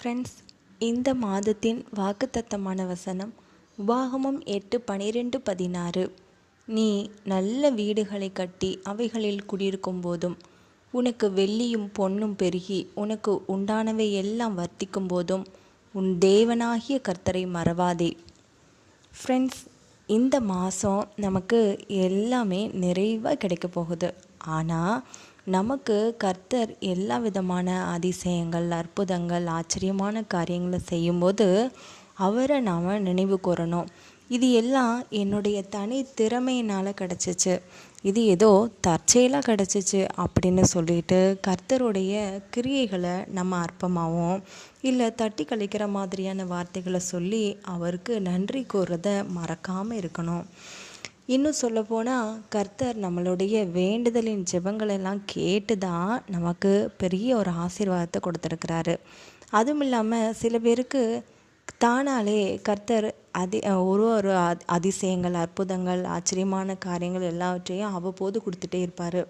Friends இந்த மாதத்தின் வாக்குத்தத்தமான வசனம் உபாகமம் எட்டு பனிரெண்டு பதினாறு. நீ நல்ல வீடுகளை கட்டி அவைகளில் குடியிருக்கும் போதும் உனக்கு வெள்ளியும் பொன்னும் பெருகி உனக்கு உண்டானவை எல்லாம் வர்த்திக்கும் போதும் உன் தேவனாகிய கர்த்தரை மறவாதே. ஃப்ரெண்ட்ஸ் இந்த மாதம் நமக்கு எல்லாமே நிறைவாக கிடைக்க போகுது. ஆனால் நமக்கு கர்த்தர் எல்லா விதமான அதிசயங்கள் அற்புதங்கள் ஆச்சரியமான காரியங்களை செய்யும்போது அவரை நாம் நினைவு கூறணும். இது எல்லாம் என்னுடைய தனி திறமையினால் கிடச்சிச்சு. இது ஏதோ தற்செயலாக கிடச்சிச்சு அப்படின்னு சொல்லிட்டு கர்த்தருடைய கிரியைகளை நம்ம அற்பமாகவும் இல்லை தட்டி கழிக்கிற மாதிரியான வார்த்தைகளை சொல்லி அவருக்கு நன்றி கூறுறத மறக்காமல் இருக்கணும். இன்னும் சொல்லப்போனால் கர்த்தர் நம்மளுடைய வேண்டுதலின் ஜெபங்களெல்லாம் கேட்டு தான் நமக்கு பெரிய ஒரு ஆசீர்வாதத்தை கொடுத்துருக்கிறாரு. அதுவும் இல்லாமல் சில பேருக்கு தானாலே கர்த்தர் அதி ஒரு ஒரு அதிசயங்கள் அற்புதங்கள் ஆச்சரியமான காரியங்கள் எல்லாவற்றையும் அவ்வப்போது கொடுத்துட்டே இருப்பார்.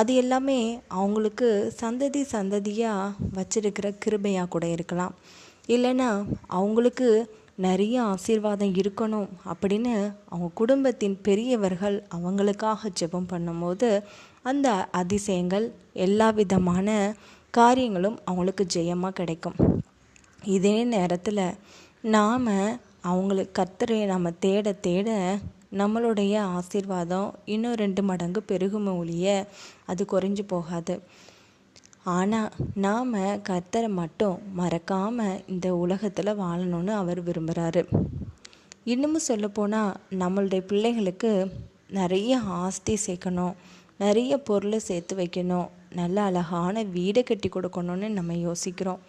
அது எல்லாமே அவங்களுக்கு சந்ததி சந்ததியாக வச்சிருக்கிற கிருபையாக கூட இருக்கலாம். இல்லைன்னா அவங்களுக்கு நிறைய ஆசீர்வாதம் இருக்கணும் அப்படின்னு அவங்க குடும்பத்தின் பெரியவர்கள் அவங்களுக்காக ஜெபம் பண்ணும்போது அந்த அதிசயங்கள் எல்லா விதமான காரியங்களும் அவங்களுக்கு ஜெயமாக கிடைக்கும். இதே நேரத்தில் நாம் அவங்களுக்கு கர்த்தரை நம்ம தேட தேட நம்மளுடைய ஆசீர்வாதம் இன்னும் ரெண்டு மடங்கு பெருகும ஒழிய அது குறைஞ்சு போகாது. ஆனால் நாம் கர்த்தரை மட்டும் மறக்காமல் இந்த உலகத்தில் வாழணும்னு அவர் விரும்புகிறாரு இன்னமும் சொல்லப்போனால் நம்மளுடைய பிள்ளைகளுக்கு நிறைய ஆஸ்தி சேர்க்கணும் நிறைய பொருளை சேர்த்து வைக்கணும் நல்ல அழகான வீடை கட்டி கொடுக்கணும்னு நம்ம யோசிக்கிறோம்.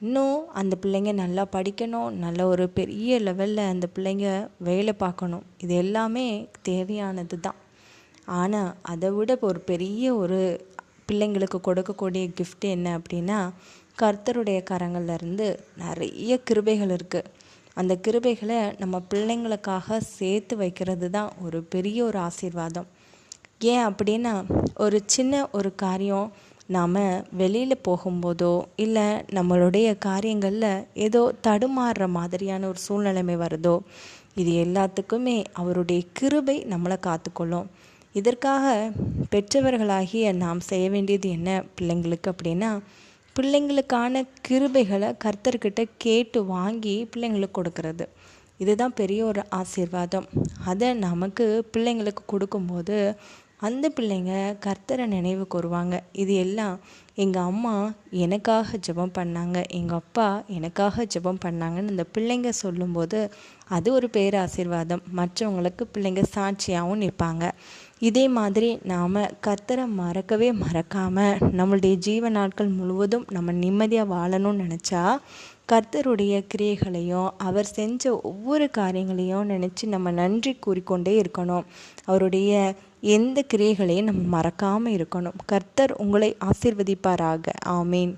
இன்னும் அந்த பிள்ளைங்க நல்லா படிக்கணும் நல்ல ஒரு பெரிய லெவலில் அந்த பிள்ளைங்க வேலை பார்க்கணும். இது எல்லாமே தேவையானது தான் ஆனால் அதை விட ஒரு பெரிய ஒரு பிள்ளைங்களுக்கு கொடுக்கக்கூடிய கிஃப்ட் என்ன அப்படின்னா கர்த்தருடைய கரங்கள்லேருந்து நிறைய கிருபைகள் இருக்குது அந்த கிருபைகளை நம்ம பிள்ளைங்களுக்காக சேர்த்து வைக்கிறது தான் ஒரு பெரிய ஒரு ஆசீர்வாதம். ஏன் அப்படின்னா ஒரு சின்ன ஒரு காரியம் நாம் வெளியில் போகும்போதோ இல்லை நம்மளுடைய காரியங்களில் ஏதோ தடுமாறுற மாதிரியான ஒரு சூழ்நிலைமை வருதோ இது எல்லாத்துக்குமே அவருடைய கிருபை நம்மளை காத்துக்கொள்ளும். இதற்காக பெற்றவர்களாகிய நாம் செய்ய வேண்டியது என்ன பிள்ளைங்களுக்கு அப்படின்னா பிள்ளைங்களுக்கான கிருபைகளை கர்த்தர்கிட்ட கேட்டு வாங்கி பிள்ளைங்களுக்கு கொடுக்கறது. இதுதான் பெரிய ஒரு ஆசீர்வாதம். அதை நமக்கு பிள்ளைங்களுக்கு கொடுக்கும்போது அந்த பிள்ளைங்க கர்த்தரை நினைவு கூறுவாங்க. இது எல்லாம் எங்கள் அம்மா எனக்காக ஜெபம் பண்ணாங்க எங்கள் அப்பா எனக்காக ஜெபம் பண்ணாங்கன்னு இந்த பிள்ளைங்க சொல்லும்போது அது ஒரு பேராசீர்வாதம். மற்றவங்களுக்கு பிள்ளைங்க சாட்சியாகவும் நிற்பாங்க. இதே மாதிரி நாம் கர்த்தரை மறக்கவே மறக்காமல் நம்மளுடைய ஜீவ நாட்கள் முழுவதும் நம்ம நிம்மதியாக வாழணும்னு நினச்சா கர்த்தருடைய கிரியைகளையும் அவர் செஞ்ச ஒவ்வொரு காரியங்களையும் நினச்சி நம்ம நன்றி கூறிக்கொண்டே இருக்கணும். அவருடைய எந்த கிரியைகளையும் நம்ம மறக்காமல் இருக்கணும். கர்த்தர் உங்களை ஆசிர்வதிப்பாராக. ஆமீன்.